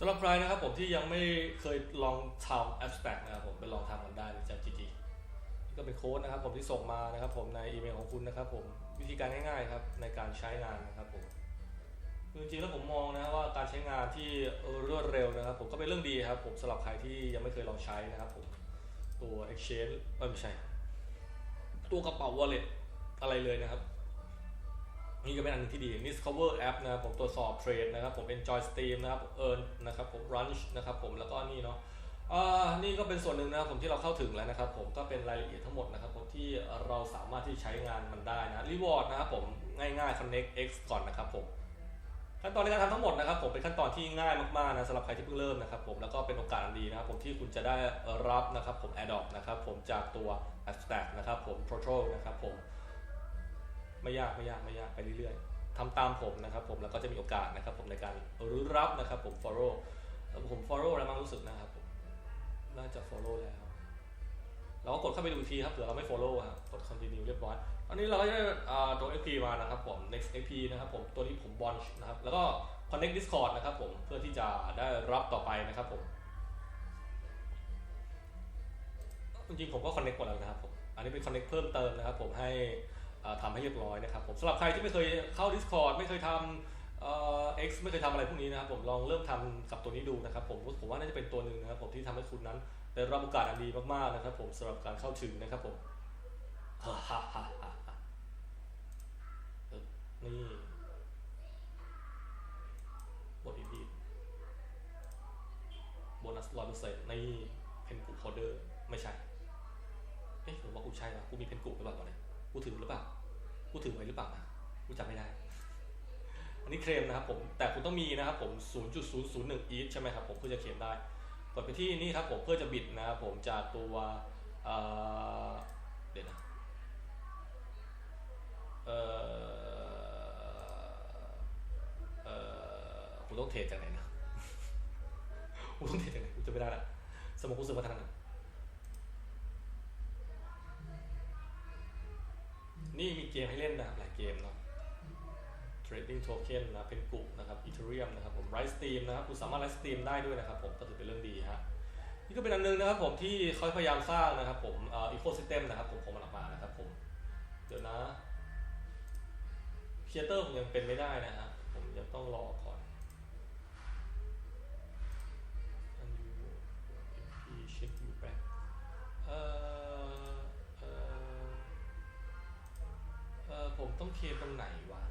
สำหรับใครนะครับผมที่ยังไม่เคยลองทำ abstract นะครับผมไปลองทำกันได้จาก GG นี่ก็เป็นโค้ดนะครับผมที่ส่งมานะครับผมในอีเมลของคุณนะครับผมวิธีการง่ายๆครับในการใช้งานนะครับผมจริงๆแล้วผมมองนะว่าการใช้งานที่รวดเร็วนะครับ ผมก็เป็นเรื่องดีครับผมสำหรับใครที่ยังไม่เคยลองใช้นะครับผมตัว exchange ไม่ใช่ ตัวกระเป๋า wallet อะไรเลยนะครับ นี่ก็เป็นอันหนึงที่ดี Discover App นะครับผมตรวจสอบเทรดนะครับผม Enjoy Steam นะครับ Earn นะครับผม Runch นะครับผมแล้วก็นี่เนาะอ่านี่ก็เป็นส่วนหนึ่งนะครับผมที่เราเข้าถึงแล้วนะครับผมก็เป็นรายละเอียดทั้งหมดนะครับผมที่เราสามารถที่ใช้งานมันได้นะ Reward นะครับผมง่ายๆ Connect X ก่อนนะครับผมขั้นตอนในการทำทั้งหมดนะครับผมเป็นขั้นตอนที่ง่ายมากๆนะสำหรับใครที่เพิ่งเริ่มนะครับผมแล้วก็เป็นโอกาสอันดีนะครับผมที่คุณจะได้รับนะครับผม a d o p นะครับผมจากตัว Abstract นะครับผม Proto นะครับผม ไม่ยากไม่ยากไม่ยากไปเรื่อยๆทำตามผมนะครับ ผมแล้วก็จะมีโอกาสนะครับ ผมในการรู้รับนะครับ ผม follow ผม follow แล้วมั้งรู้สึกนะครับผมน่าจะ follow แล้วเราก็กดเข้าไปดูอีกทีครับเผื่อเราไม่ follow ครับกด continue เรียบร้อยตอนนี้เราก็ได้ตัว XP มานะครับผม next XP นะครับผมตัวนี้ผม launch นะครับแล้วก็ connect Discord นะครับผมเพื่อที่จะได้รับต่อไปนะครับผมจริงๆผมก็ connect หมดแล้วนะครับผมอันนี้เป็น connect เพิ่มเติมนะครับผมให้ ทำให้เรียบร้อยนะครับผมสำหรับใครที่ไม่เคยเข้า Discord ไม่เคยทำเอ่อ X ไม่เคยทำอะไรพวกนี้นะครับผมลองเริ่มทำกับตัวนี้ดูนะครับผมผมว่าน่าจะเป็นตัวหนึ่งนะครับผมที่ทำให้คุณนั้นได้รับโอกาสอันดีมากๆนะครับผมสำหรับการเข้าถึงนะครับผมฮ่าฮ่าฮ่าฮ่าฮ่าเออนี่บทดีโบนัสร้อยเปอร์เซ็นต์นี่เพนกูโคเดอร์ไม่ใช่เอ๊ะหรือว่ากูใช่ปะกูมีเพนกูหรือเปล่าตอนนี้ กูถือหรือเปล่ากูถือไว้หรือเปล่านะกูจำไม่ได้ อันนี้เคลมนะครับผมแต่คุณต้องมีนะครับผม 0.001 อีทใช่ไหมครับผมเพื่อจะเคลมได้กดไปที่นี่ครับผมเพื่อจะบิดนะครับผมจากตัวเอ่อเดี๋ยวนะเอ่อเอ่อกูต้องเทรดจากไหนนะกูต้องเทรดจากไหนกูจะไม่ได้ละสมองกูซื้อมาทางไหน นี่มีเกมให้เล่นนะครับหลายเกมเนาะ Trading Token นะเป็นกลุ่มนะครับ Ethereum นะครับผม Rise Steam นะครับคุณสามารถ Rise Steam ได้ด้วยนะครับผมก็ถือเป็นเรื่องดีฮะนี่ก็เป็นอันนึงนะครับผมที่เขาพยายามสร้างนะครับผมเอ่อ ecosystem นะครับผมผมันออกมานะครับผมเดี๋ยวนะ Creator ผมยังเป็นไม่ได้นะฮะผมยังต้องรอก่ เคตรงไหนวะ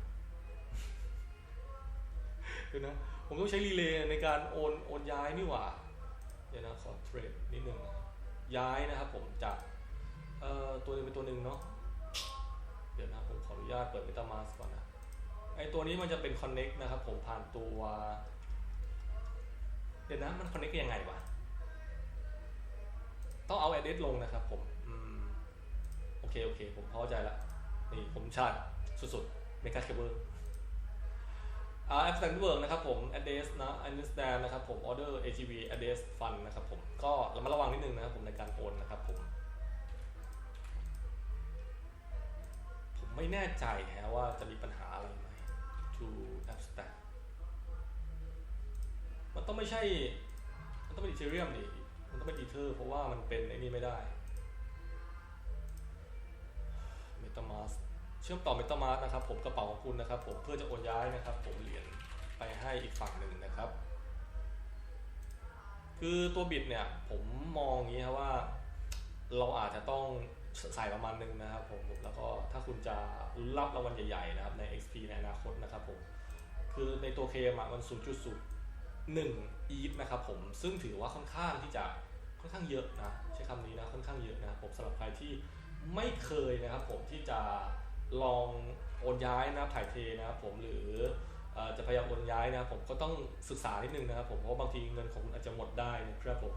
เดี๋ยวนะ ผมต้องใช้รีเลย์ในการโอนโอนย้ายนี่หว่า เดี๋ยวนะ ขอเทรดนิดนึงนะย้ายนะครับผมจากเอ่อตัวหนึงเป็นตัวหนึ่งเนาะ เดี๋ยวนะ ผมขออนุญาตเปิด MetaMask ก่อนนะ ไอตัวนี้มันจะเป็น Connect นะครับผมผ่านตัว เดี๋ยวนะ มัน Connect ยังไงวะ ต้องเอา address ลงนะครับผม อืม โอเค โอเค ผมเข้าใจละ นี่ผมชาติ สุดๆ Mega Cable อ่า Abstract Network นะครับผม address นะ understand นะครับผม order AGV address fund นะครับผมก็ระมัดระวังนิดนึงนะครับผมในการโอนนะครับผม ผมไม่แน่ใจฮะว่าจะมีปัญหาอะไรไหม to abstract มันต้องไม่ใช่ มันต้องเป็น Ethereum ดิมันต้องเป็น Ether เพราะว่ามันเป็นไอ้นี่ไม่ได้ MetaMask ชื่อมต่อ MetaMask นะครับ ผมกระเป๋าของคุณนะครับ ผมเพื่อจะโอนย้ายนะครับ ผมเหรียญไปให้อีกฝั่งหนึ่งนะครับ คือตัวบิตเนี่ยผมมองอย่างนี้ครับว่า เราอาจจะต้องใส่ประมาณหนึงนะครับ ผมแล้วก็ถ้าคุณจะรับรางวัลใหญ่ๆนะครับใน XP ในอนาคตนะครับ ผมคือในตัวเคมอะมัน0.01อีทนะครับผมซึ่งถือว่าค่อนข้างที่จะค่อนข้างเยอะนะใช้คำนี้นะค่อนข้างเยอะนะผมสำหรับใครที่ไม่เคยนะครับผมที่จะ ลองโอนย้ายนะครับถ่ายเทนะครับผมหรืออจะพยายามโอนย้ายนะครับผมก็ต้องศึกษานิดนึงนะครับผมเพราะบางทีเงินของคุณอาจจะหมดได้นะครับผม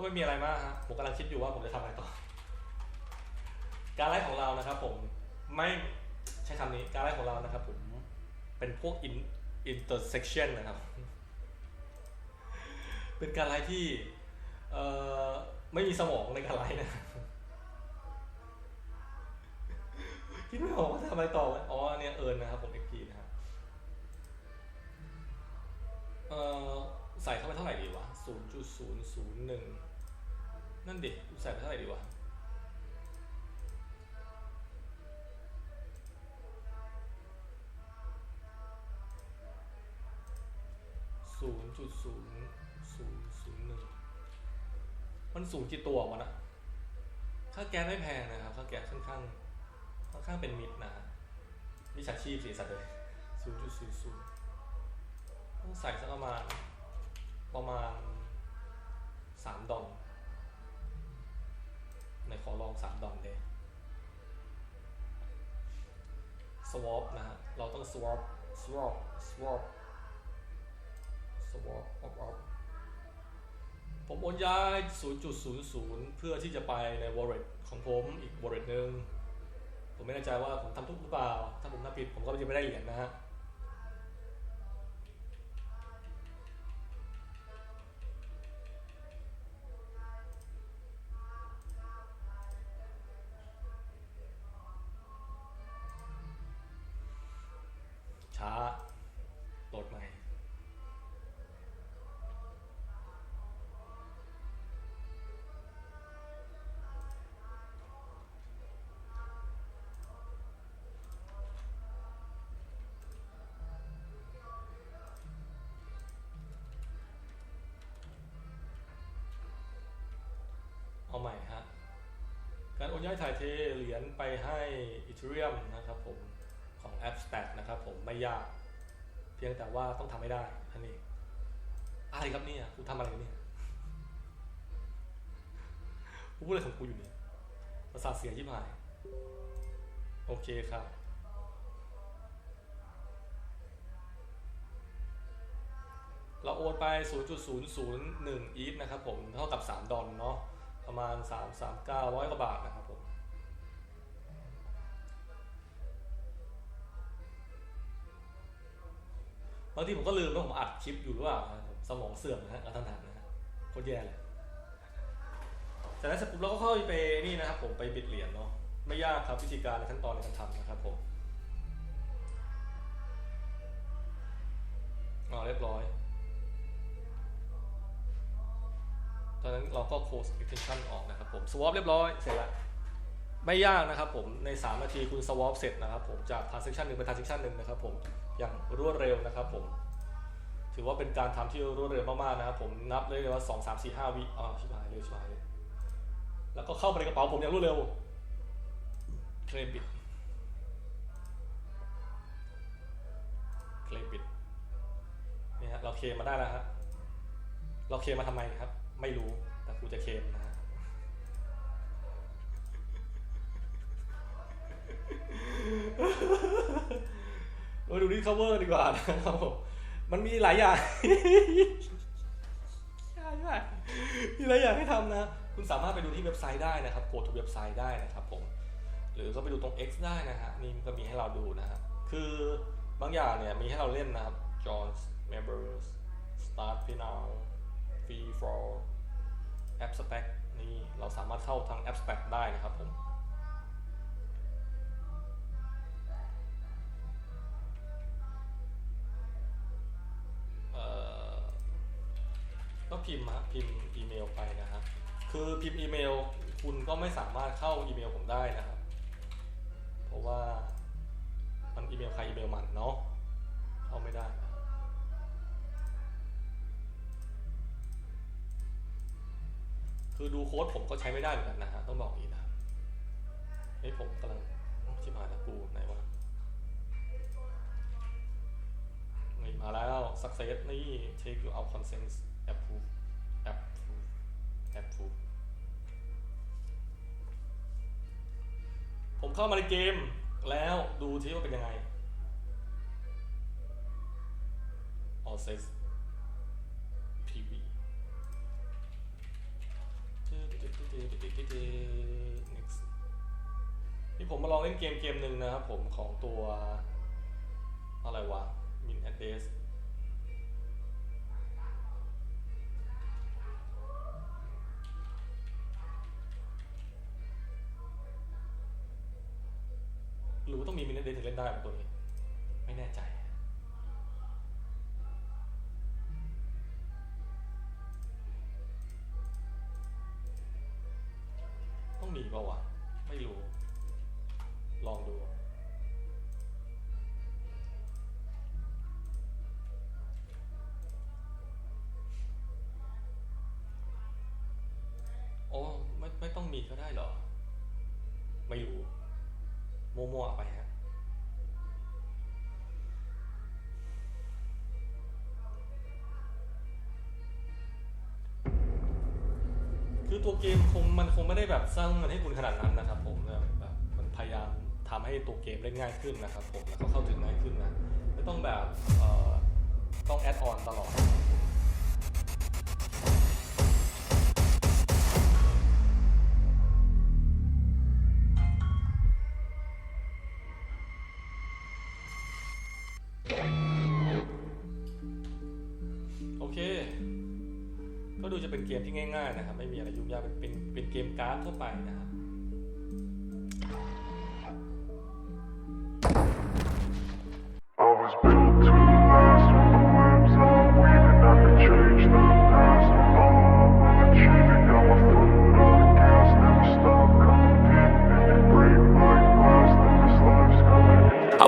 ก็ไม่มีอะไรมากฮะผมกำลังคิดอยู่ว่าผมจะทำอะไรต่อ การไลฟ์ของเรานะครับ ผมไม่ใช้คำนี้การไลฟ์ของเรานะครับ ผมเป็นพวก in intersection นะครับ เป็นการไลฟ์ที่เอ่อไม่มีสมองในการไลฟ์นะครับคิดไม่ออกว่าจะทำอะไรต่ออ๋อเนี่ยเอิญนะครับผม XP นะครับเอ่อ ใส่เข้าไปเท่าไหร่ดีวะ0.001นั่นดิใส่ไปเท่าไหร่ดีวะ0.0001มันสูงกี่ตัววะนะค่าแก๊สไม่แพงนะครับค่าแก๊สค่อนข้างค่อนข้างเป็นมิดนะฮะมิจฉาชีพสิสัตว์เลย0.00ต้องใส่สักประมาณ ประมาณสามดอลในขอลองสามดอลเด swap นะฮะ เราต้อง swap swap swap swap up up ผมโอนย้าย 0.00 เพื่อที่จะไปใน wallet ของผมอีก wallet หนึ่ง ผมไม่แน่ใจว่าผมทำทุกหรือเปล่า ถ้าผมทำผิดผมก็จะไม่ได้เหรียญนะฮะ การโอนย้ายถ่ายเทเหรียญไปให้อีเทเรียมนะครับผมของ Abstract นะครับผมไม่ยากเพียงแต่ว่าต้องทำให้ได้ท่านเองอะไรครับเนี่ยกูทำอะไรกันเนี่ยกูพูดอะไรของกูอยู่เนี่ยประสาทเสียชิบหาย โอเคครับเราโอนไป 0.001 อีทนะครับผม เท่ากับ 3 ดอลเนาะ ประมาณ 3 3 900กว่าบาทนะครับผมบางทีผมก็ลืมว่าผมอัดคลิปอยู่หรือเปล่าครับสมองเสื่อมนะฮะกระทันหันนะฮะโคตรแย่เลยจากนั้นเสร็จปุ๊บเราก็เข้าไปนี่นะครับ ผมไปบิดเหรียญเนาะไม่ยากครับวิธีการในขั้นตอนในการทำนะครับผมอ๋อเรียบร้อย นั้นเราก็ close extension ออกนะครับผม swap เรียบร้อยเสร็จแล้วไม่ยากนะครับผมใน 3 นาทีคุณ swap เสร็จนะครับผมจาก transaction หนึ่งไป transaction หนึ่งนะครับผมอย่างรวดเร็วนะครับผม ถือว่าเป็นการทำที่รวดเร็วมากๆนะครับผมนับเลยว่า 2 3 4 5 วิอ่าชิบหายเลยชิบหายเลยแล้วก็เข้าไปในกระเป๋าผมอย่างรวดเร็วเคลมบิดเคลมบิดนี่ฮะเราเคลมมาได้แล้วฮะเราเคลมมาทำไมครับ ไม่รู้ แต่กูจะเคลมนะฮะมาดูที่ cover ดีกว่านะครับผมมันมีหลายอย่างใช่ใช่มีหลายอย่างให้ทำนะ คุณสามารถไปดูที่เว็บไซต์ได้นะครับกดทุกเว็บไซต์ได้นะครับผม หรือก็ไปดูตรง X ได้นะฮะนี่ก็มีให้เราดูนะฮะ คือบางอย่างเนี่ยมีให้เราเล่นนะครับ John's Members Start p n o w Free for Abstract นี่เราสามารถเข้าทาง Abstract ได้นะครับผมก็พิมพ์ฮะพิมพ์อีเมลไปนะครับคือพิมพ์อีเมลคุณก็ไม่สามารถเข้าอีเมลผมได้นะครับ เพราะว่ามันอีเมลใครอีเมลมันเนาะเข้าไม่ได้นะ คือดูโค้ดผมก็ใช้ไม่ได้เหมือนกันนะฮะต้องบอกอย่างนี้นะเฮ้ยผมกำลังชิบหายแล้วกูไหนวะนี่มาแล้ว success นี่ take you out consent approve approve approve ผมเข้ามาในเกมแล้วดูที่ว่าเป็นยังไง all says next นี่ผมมาลองเล่นเกมเกมหนึ่งนะครับผมของตัว อะไรวะ min address หรือว่าต้องมี min address ถึงเล่นได้ตัว ปล่าวะไม่รู้ ลองดู โอ้ไม่ไม่ต้องมีก็ได้เหรอ ไม่รู้ มัวๆไปฮะ คือตัวเกมคงมันคงไม่ได้แบบสร้างมันให้คุณขนาดนั้นนะครับ ผมแบบแบบมันพยายามทำให้ตัวเกมเล่นง่ายขึ้นนะครับ ผมแล้วก็เข้าถึงง่ายขึ้นนะไม่ต้องแบบต้องแอดออนตลอด ยากเป็นเป็นเป็นเกมการ์ดทั่วไปนะครับ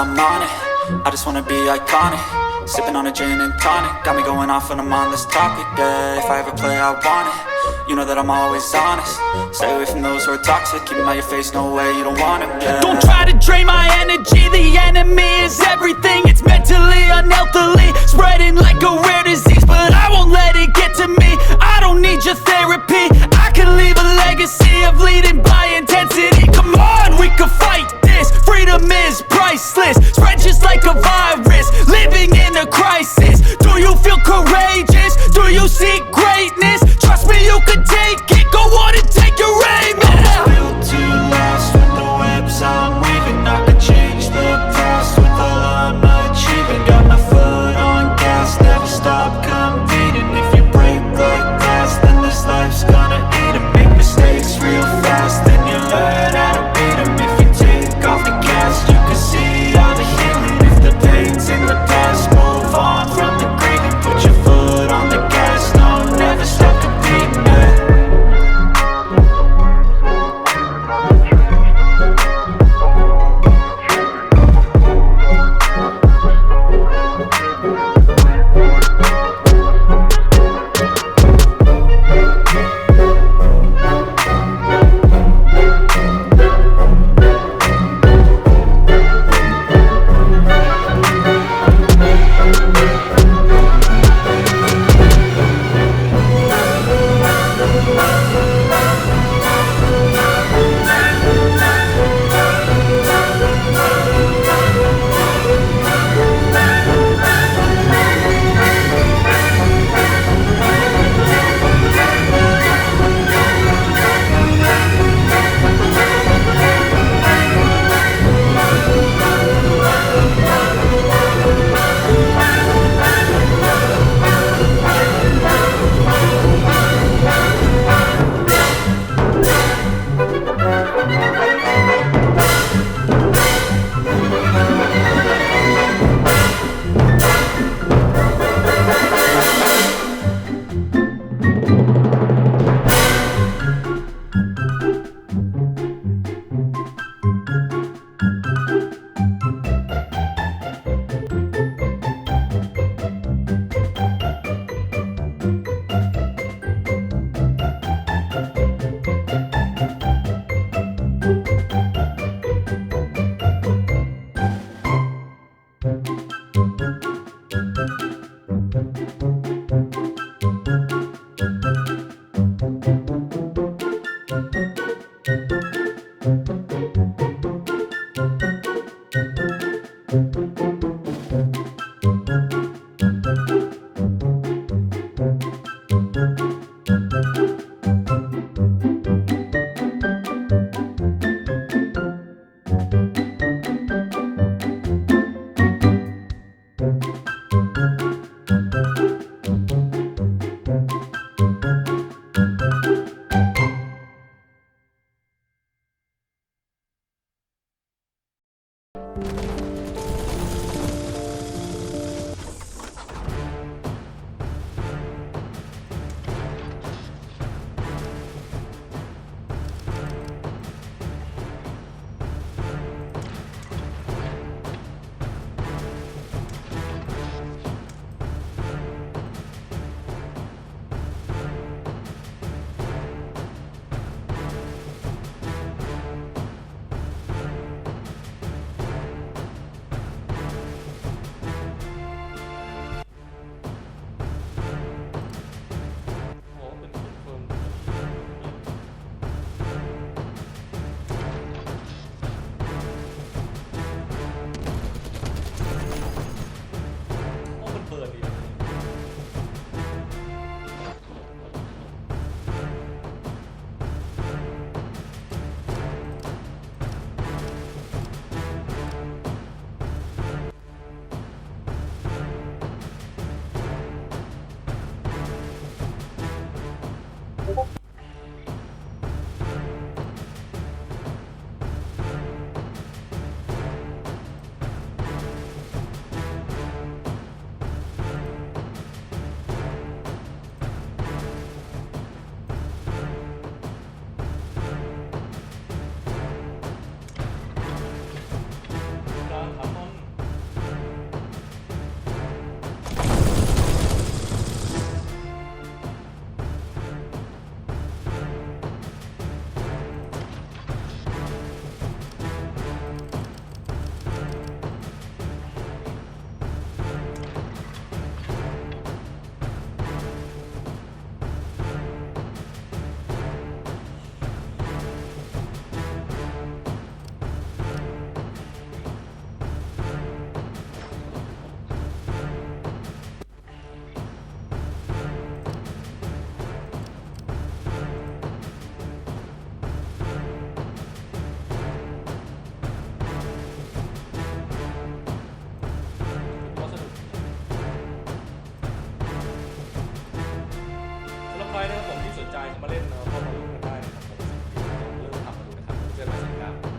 I'm on it. I just wanna be iconic. Sipping on a gin and tonic. Got me going off when I'm on this topic. Yeah, if I ever play, I want it. You know that I'm always honest. Stay away from those who are toxic. Keep 'em out your face, no way, you don't want it. Yeah. Don't try to drain my energy. The enemy is everything. It's mentally, unhealthily, spreading like a rare disease. But I won't let it get to me. I don't need your therapy. I can leave a legacy of leading by priceless. Spread just like a virus.